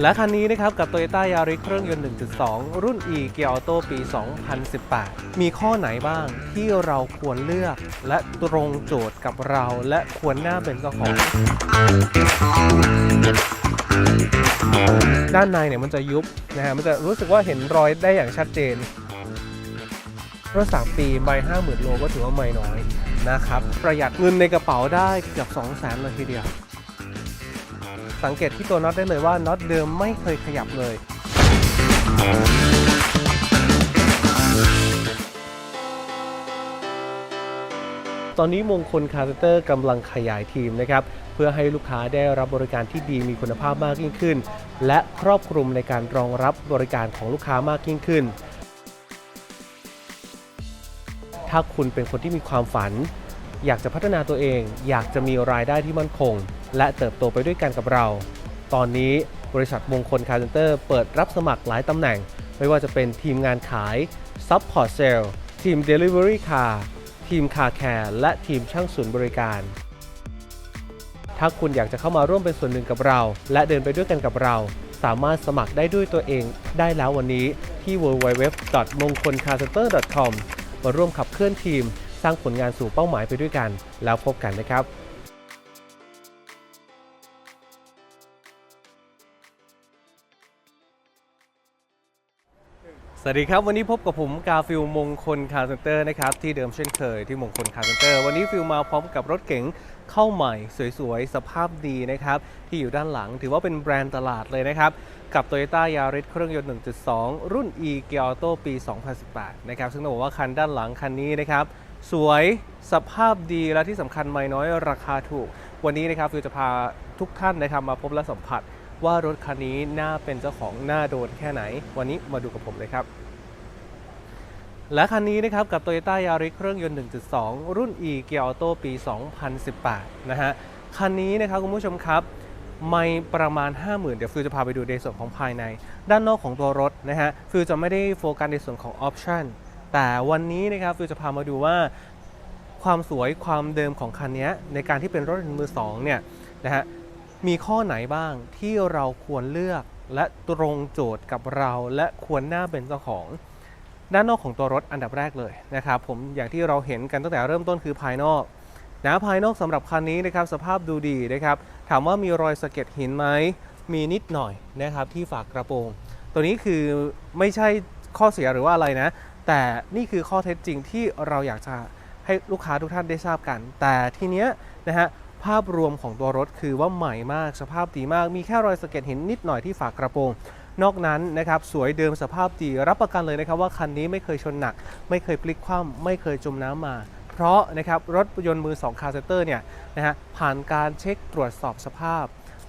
และคันนี้นะครับกับ Toyota Yaris เครื่องยนต์ 1.2 รุ่น e g e a Auto ปี 2018 มีข้อไหนบ้างที่เราควรเลือก และตรงโจทย์กับเราและควรหน้าเป็นเจ้าของ ด้านในเนี่ยมันจะยุบนะฮะมันจะรู้สึกว่าเห็นรอยได้อย่างชัดเจนรถ3ปีใบ50,000โลก็ถือว่าไม่น้อยนะครับ ประหยัดเงินในกระเป๋าได้เกือบ200,000เลยทีเดียว สังเกตที่ตัวน็อตได้เลยว่าน็อตเดิมไม่เคยขยับเลย ตอนนี้มงคลคาร์เตอร์กำลังขยายทีมนะครับ เพื่อให้ลูกค้าได้รับบริการที่ดีมีคุณภาพมากยิ่งขึ้น และครอบคลุมในการรองรับบริการของลูกค้ามากยิ่งขึ้น ถ้าคุณเป็นคนที่มีความฝัน อยากจะพัฒนาตัวเอง อยากจะมีรายได้ที่มั่นคง และเติบโตไปด้วยกันกับเรา ตอนนี้บริษัทมงคลคาร์เซนเตอร์เปิดรับสมัครหลายตำแหน่ง ไม่ว่าจะเป็นทีมงานขาย Support Sale ทีม Delivery Car ทีม Car Care และทีมช่างศูนย์บริการ ถ้าคุณอยากจะเข้ามาร่วมเป็นส่วนหนึ่งกับเรา และเดินไปด้วยกันกับเรา สามารถสมัครได้ด้วยตัวเองได้แล้ววันนี้ที่ www.mongkolcarcenter.com มาร่วมขับเคลื่อนทีม สร้างผลงานสู่เป้าหมายไปด้วยกัน แล้วพบกันนะครับ สวัสดีครับ วันนี้พบกับผมกาฟิลมงคลคาร์เซนเตอร์นะครับ ที่เดิมเช่นเคยที่มงคลคาร์เซนเตอร์วันนี้ฟิลมาพร้อมกับรถเก๋งเข้าใหม่สวยๆ สภาพดีนะครับ ที่อยู่ด้านหลังถือว่าเป็นแบรนด์ตลาดเลยนะครับ กับ Toyota Yaris เครื่องยนต์ 1.2 รุ่น e g e a u t o ปี 2018 นะครับ ซึ่งต้องบอกว่าคันด้านหลังคันนี้นะครับ สวยสภาพดีและที่สำคัญไม่น้อยราคาถูก วันนี้นะครับฟิวจะพาทุกท่านนะครับมาพบและสัมผัส ว่ารถคันนี้น่าเป็นเจ้าของน่าโดนแค่ไหน วันนี้มาดูกับผมเลยครับ และคันนี้นะครับกับ Toyota Yaris เครื่องยนต์ 1.2 รุ่น e g e a Auto ปี 2018 นะฮะ คันนี้นะครับคุณผู้ชมครับ ไม่ประมาณ 50,000 เดี๋ยวฟิวจะพาไปดูในส่วนของภายใน ด้านนอกของตัวรถนะฮะฟิวจะไม่ได้โฟกัสในส่วนของออปชันแต่วันนี้นะครับฟิวจะพามาดูว่าความสวยความเดิมของคันนี้ในการที่เป็นรถมือสองเนี่ยนะฮะ มีข้อไหนบ้างที่เราควรเลือกและตรงโจทย์กับเราและควรน่าเป็นเจ้าของ ด้านนอกของตัวรถอันดับแรกเลยนะครับผมอย่างที่เราเห็นกันตั้งแต่เริ่มต้นคือภายนอกนะภายนอกสำหรับคันนี้นะครับสภาพดูดีนะครับถามว่ามีรอยสะเก็ดหินไหมมีนิดหน่อยนะครับที่ฝากกระโปรง ตัวนี้คือไม่ใช่ข้อเสียหรือว่าอะไรนะ แต่นี่คือข้อเท็จจริงที่เราอยากจะให้ลูกค้าทุกท่านได้ทราบกัน แต่ทีเนี้ยนะฮะ ภาพรวมของตัวรถคือว่าใหม่มากสภาพดีมาก มีแค่รอยสะเก็ดหินนิดหน่อยที่ฝากระโปรง นอกนั้นนะครับสวยเดิมสภาพดีรับประกันเลยนะครับว่าคันนี้ไม่เคยชนหนัก ไม่เคยพลิกคว่ำไม่เคยจมน้ำมาเพราะนะครับรถยนต์มือ2คาร์เซเตอร์เนี่ยนะฮะผ่านการเช็คตรวจสอบสภาพ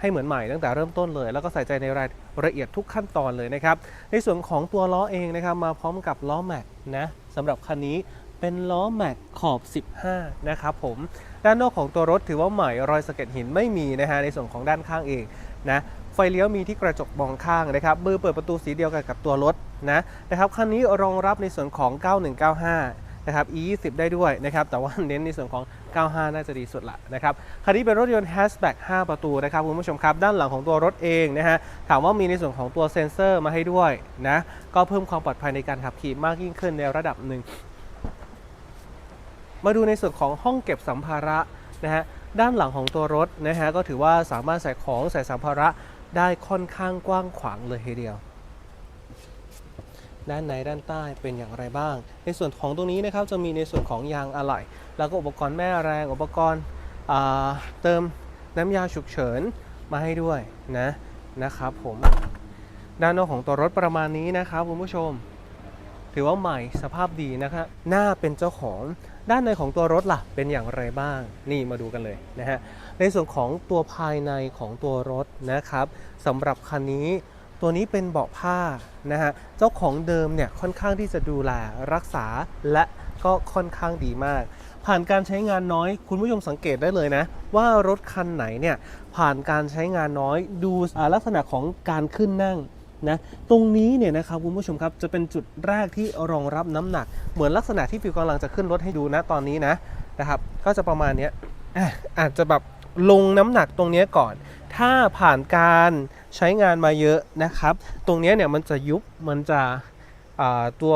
ให้เหมือนใหม่ตั้งแต่เริ่มต้นเลย แล้วก็ใส่ใจในรายละเอียดทุกขั้นตอนเลยนะครับ ในส่วนของตัวล้อเองนะครับมาพร้อมกับล้อแม็กนะสำหรับคันนี้ เป็นล้อแม็กขอบ 15 นะครับผม ด้านนอกของตัวรถถือว่าใหม่รอยสะเก็ดหินไม่มีนะฮะในส่วนของด้านข้างเองนะไฟเลี้ยวมีที่กระจกมองข้างนะครับมือเปิดประตูสีเดียวกันกับตัวรถนะนะครับคันนี้รองรับในส่วนของ 9195 นะครับ E20 ได้ด้วยนะครับ แต่ว่าเน้นในส่วนของ 95 น่าจะดีสุดละนะครับ คันนี้เป็นรถยนต์ hatchback 5ประตูนะครับคุณผู้ชมครับ ด้านหลังของตัวรถเองนะฮะ ถามว่ามีในส่วนของตัวเซ็นเซอร์มาให้ด้วยนะ ก็เพิ่มความปลอดภัยในการขับขี่มากยิ่งขึ้นในระดับหนึ่ง มาดูในส่วนของห้องเก็บสัมภาระนะฮะด้านหลังของตัวรถนะฮะก็ถือว่าสามารถใส่ของใส่สัมภาระได้ค่อนข้างกว้างขวางเลยทีเดียว ด้านในด้านใต้เป็นอย่างไรบ้าง ในส่วนของตรงนี้นะครับจะมีในส่วนของยางอะไหล่แล้วก็อุปกรณ์แม่แรงอุปกรณ์เติมน้ำยาฉุกเฉินมาให้ด้วยนะนะครับผมด้านนอกของตัวรถประมาณนี้นะครับคุณผู้ชม ถือว่าใหม่สภาพดีนะครับหน้าเป็นเจ้าของ ด้านในของตัวรถล่ะเป็นอย่างไรบ้าง นี่มาดูกันเลยนะฮะ ในส่วนของตัวภายในของตัวรถนะครับสำหรับคันนี้ตัวนี้เป็นเบาะผ้านะฮะ เจ้าของเดิมเนี่ยค่อนข้างที่จะดูแลรักษาและก็ค่อนข้างดีมาก ผ่านการใช้งานน้อย คุณผู้ชมสังเกตได้เลยนะ ว่ารถคันไหนเนี่ยผ่านการใช้งานน้อยดูลักษณะของการขึ้นนั่ง นะตรงนี้เนี่ยนะครับคุณผู้ชมครับจะเป็นจุดแรกที่รองรับน้ำหนัก เหมือนลักษณะที่ฟิวกำลังจะขึ้นรถให้ดูนะตอนนี้นะนะครับ ก็จะประมาณนี้อาจจะแบบลงน้ำหนักตรงนี้ก่อน ถ้าผ่านการใช้งานมาเยอะนะครับ ตรงนี้เนี่ยมันจะยุบมันจะตัว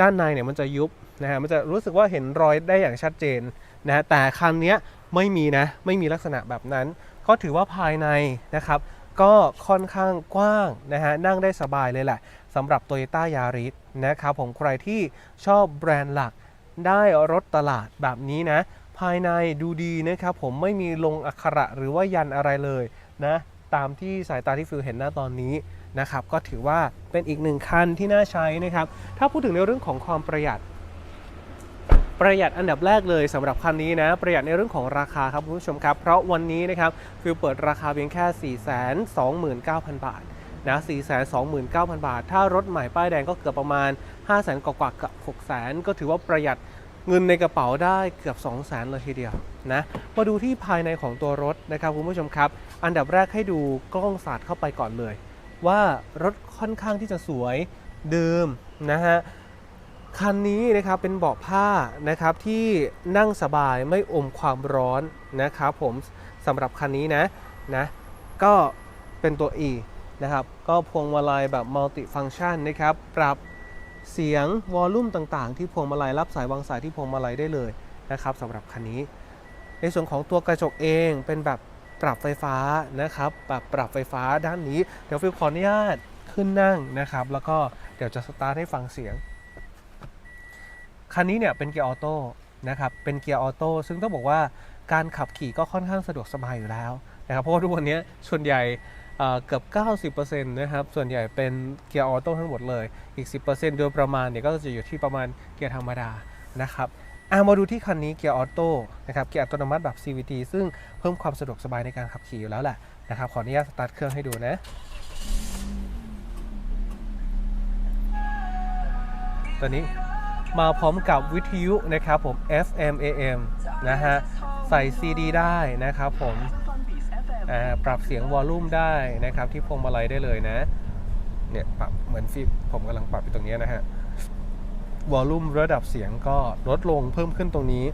ด้านในเนี่ยมันจะยุบนะฮะมันจะรู้สึกว่าเห็นรอยได้อย่างชัดเจนนะฮะแต่คันนี้ไม่มีนะไม่มีลักษณะแบบนั้น ก็ถือว่าภายในนะครับ ก็ค่อนข้างกว้างนะฮะนั่งได้สบายเลยแหละสำหรับ Toyota Yaris นะครับผมใครที่ชอบแบรนด์หลักได้รถตลาดแบบนี้นะ ภายในดูดีนะครับผมไม่มีลงอักขระหรือว่ายันอะไรเลยนะตามที่สายตาที่ฟิลเห็นหน้าตอนนี้นะครับก็ถือว่าเป็นอีกหนึ่งคันที่น่าใช้นะครับถ้าพูดถึงในเรื่องของความประหยัด ประหยัดอันดับแรกเลยสำหรับคันนี้นะ ประหยัดในเรื่องของราคาครับคุณผู้ชมครับ เพราะวันนี้นะครับฟิลเปิดราคาเพียงแค่ 429,000 บาทนะ 429,000 บาท ถ้ารถใหม่ป้ายแดงก็เกือบประมาณ 500,000กว่ากับ600,000 ก็ถือว่าประหยัดเงินในกระเป๋าได้เกือบ 200,000เลยทีเดียวนะ มาดูที่ภายในของตัวรถนะครับคุณผู้ชมครับ อันดับแรกให้ดูกล้องสาดเข้าไปก่อนเลย ว่ารถค่อนข้างที่จะสวยเดิมนะฮะ คันนี้นะครับเป็นเบาะผ้านะครับที่นั่งสบายไม่อมความร้อนนะครับผมสำหรับคันนี้นะนะก็เป็นตัว E นะครับก็พวงมาลัยแบบมัลติฟัง c t ชันนะครับปรับเสียงวอลลุ่มต่างๆ ที่พวงมาลัยรับสายวางสายที่พวงมาลัยได้เลยนะครับสำหรับคันนี้ ในส่วนของตัวกระจกเองเป็นแบบปรับไฟฟ้านะครับปรับปรับไฟฟ้าด้านนี้ เดี๋ยวฟิลขออนุญาตขึ้นนั่งนะครับ แล้วก็เดี๋ยวจะสตาร์ทให้ฟังเสียง คันนี้เนี่ยเป็นเกียร์ออโต้นะครับเป็นเกียร์ออโต้ซึ่งต้องบอกว่าการขับขี่ก็ค่อนข้างสะดวกสบายอยู่แล้วนะครับเพราะว่าทุกวันนี้ส่วนใหญ่เอ่อเกือบ 90%นะครับ ส่วนใหญ่เป็นเกียร์ออโต้ทั้งหมดเลย อีก 10%โดยประมาณเนี่ยก็จะอยู่ที่ประมาณเกียร์ธรรมดานะครับอะมาดูที่คันนี้เกียร์ออโต้นะครับ เกียร์อัตโนมัติแบบ CVT ซึ่งเพิ่มความสะดวกสบายในการขับขี่อยู่แล้วแหละนะครับ ขออนุญาตสตาร์ทเครื่องให้ดูนะ ตัวนี้ มาพร้อมกับวิทยุนะครับผม FM AM นะฮะ ใส่ CD ได้นะครับผมปรับเสียงวอลลุ่มได้นะครับ ที่พวงมาลัยได้เลยนะ เนี่ยปรับเหมือนฟิผมกำลังปรับอยู่ตรงนี้นะฮะ วอลลุ่มระดับเสียงก็ลดลงเพิ่มขึ้นตรงนี้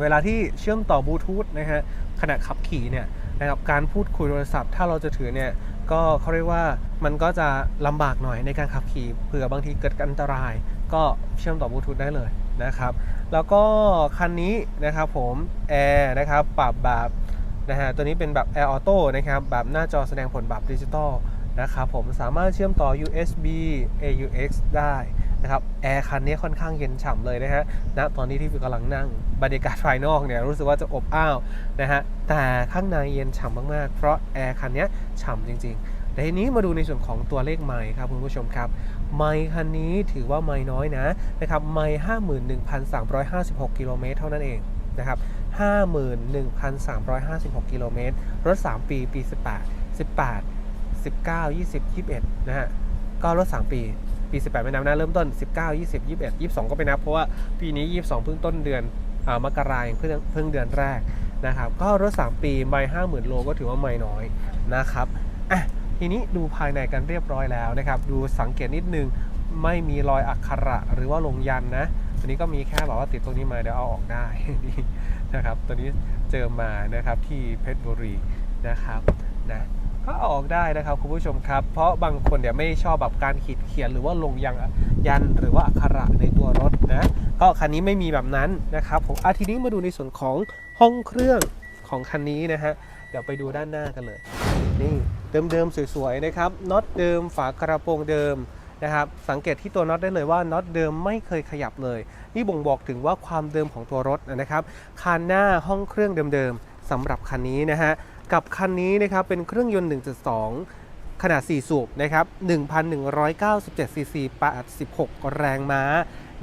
เวลาที่เชื่อมต่อบลูทูธนะฮะขณะขับขี่เนี่ยนะครับการพูดคุยโทรศัพท์ถ้าเราจะถือเนี่ยก็เขาเรียกว่ามันก็จะลำบากหน่อยในการขับขี่เผื่อบางทีเกิดอันตราย ก็เชื่อมต่อบลูทูธได้เลยนะครับแล้วก็คันนี้นะครับผมแอร์นะครับปรับแบบนะฮะตัวนี้เป็นแบบ Air Auto นะครับแบบหน้าจอแสดงผลแบบดิจิตอลนะครับผมสามารถเชื่อมต่อ USB AUX ได้นะครับแอร์คันนี้ค่อนข้างเย็นฉ่ำเลยนะฮะณตอนนี้ที่ฟิวกำลังนั่ง บรรยากาศภายนอกเนี่ยรู้สึกว่าจะอบอ้าวนะฮะแต่ข้างในเย็นฉ่ำมากๆ เพราะแอร์คันนี้ฉ่ำจริงๆแต่ทีนี้มาดูในส่วนของตัวเลขไมค์ครับคุณผู้ชมครับ ไมค์คันนี้ถือว่าไม่น้อยนะนะครับไมค์51,356 กิโลเมตรเท่านั้นเองนะครับ51,356 กิโลเมตร รถ 3 ปี ปี 18 18 19 20 21 นะฮะ ก็รถ 3 ปี ปี 18 ไม่นับนะ เริ่มต้น 19 20 21 22 ก็ไปนับ เพราะว่าปีนี้ 22 เพิ่งต้นเดือนอามกราคมเพิ่งเพิ่งเดือนแรกนะครับ ก็รถ 3 ปีไม่50,000 โลก็ถือว่าไม่น้อยนะครับ อะ ทีนี้ดูภายในกันเรียบร้อยแล้วนะครับ ดูสังเกตนิดนึงไม่มีรอยอักขระหรือว่าลงยันนะ ตัวนี้ก็มีแค่แบบว่าติดตรงนี้มาเดี๋ยวเอาออกได้นี่นะครับ ตัวนี้เจอมานะครับที่เพชรบุรีนะครับนะก็ออกได้นะครับคุณผู้ชมครับ เพราะบางคนเนี่ยไม่ชอบแบบการขีดเขียนหรือว่าลงยันยันหรือว่าอักขระในตัวรถนะก็คันนี้ไม่มีแบบนั้นนะครับผมอาทีนี้มาดูในส่วนของห้องเครื่องของคันนี้นะฮะเดี๋ยวไปดูด้านหน้ากันเลยนี่ เดิมๆสวยๆนะครับน็อตเดิมฝากระโปรงเดิมนะครับสังเกตที่ตัวน็อตได้เลยว่าน็อตเดิมไม่เคยขยับเลย นี่บ่งบอกถึงว่าความเดิมของตัวรถนะครับคันหน้าห้องเครื่องเดิมๆสำหรับคันนี้นะฮะกับคันนี้นะครับเป็นเครื่องยนต์ 1.2 ขนาด 4 สูบนะครับ 1,197 ซีซี 86 แรงม้า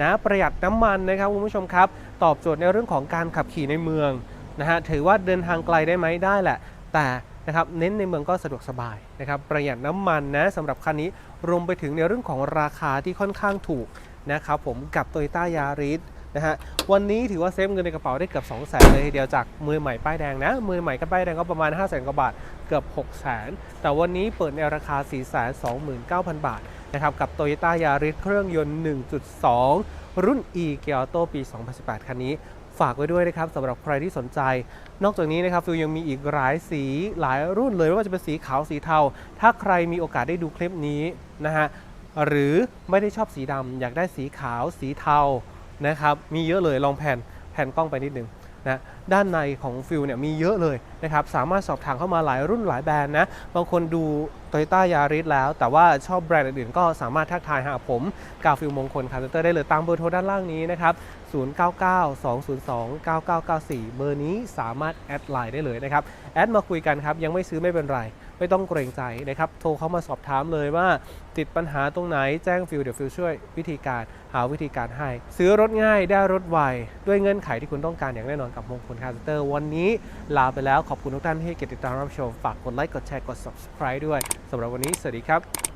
นะประหยัดน้ำมันนะครับคุณผู้ชมครับ ตอบโจทย์ในเรื่องของการขับขี่ในเมืองนะฮะถือว่าเดินทางไกลได้ไหมได้แหละ แต่ นะครับเน้นในเมืองก็สะดวกสบายนะครับประหยัดน้ำมันนะสำหรับคันนี้รวมไปถึงในเรื่องของราคาที่ค่อนข้างถูกนะครับผมกับ Toyota Yaris นะฮะวันนี้ถือว่าเซฟเงินในกระเป๋าได้เกือบ2 0 0 0 0 0เลยทีเดียวจากมือใหม่ป้ายแดงนะ มือใหม่กับป้ายแดงก็ประมาณ 5 0 0 0 0 0กว่าบาทเกือบ 6 0 0 0 0 0แต่วันนี้เปิดในราคา 429,000 บาทนะครับกับ Toyota Yaris เครื่องยนต์ 1.2 รุ่น e เกียร์โตปี 2018 คันนี้ ฝากไว้ด้วยนะครับสำหรับใครที่สนใจ นอกจากนี้นะครับฟิวยังมีอีกหลายสีหลายรุ่นเลยไม่ว่าจะเป็นสีขาวสีเทา ถ้าใครมีโอกาสได้ดูคลิปนี้นะฮะหรือไม่ได้ชอบสีดำอยากได้สีขาวสีเทานะครับมีเยอะเลยลองแผ่นแผ่นกล้องไปนิดนึง นะด้านในของฟิลเนี่ยมีเยอะเลยนะครับสามารถสอบถามเข้ามาหลายรุ่นหลายแบรนด์นะบางคนดูโตโยต้ายาริสแล้ว แต่ว่าชอบแบรนด์อื่นๆก็สามารถทักทายหาผมกาฟิลมงคลคาร์เตอร์ได้เลยตามเบอร์โทรด้านล่างนี้นะครับ 0992029994 เบอร์นี้สามารถแอดไลน์ได้เลยนะครับ แอดมาคุยกันครับ ยังไม่ซื้อไม่เป็นไร ไม่ต้องเกรงใจนะครับ โทรเข้ามาสอบถามเลยว่า ติดปัญหาตรงไหนแจ้งฟิลเดี๋ยวฟิลช่วยวิธีการหาวิธีการให้ ซื้อรถง่ายได้รถไว ด้วยเงื่อนไขที่คุณต้องการอย่างแน่นอนกับมงคลคาร์เตอร์ วันนี้ลาไปแล้วขอบคุณทุกท่านที่ให้เกียรติติดตามรับชมฝากกดไลค์กดแชร์กด subscribe ด้วยสำหรับวันนี้สวัสดีครับ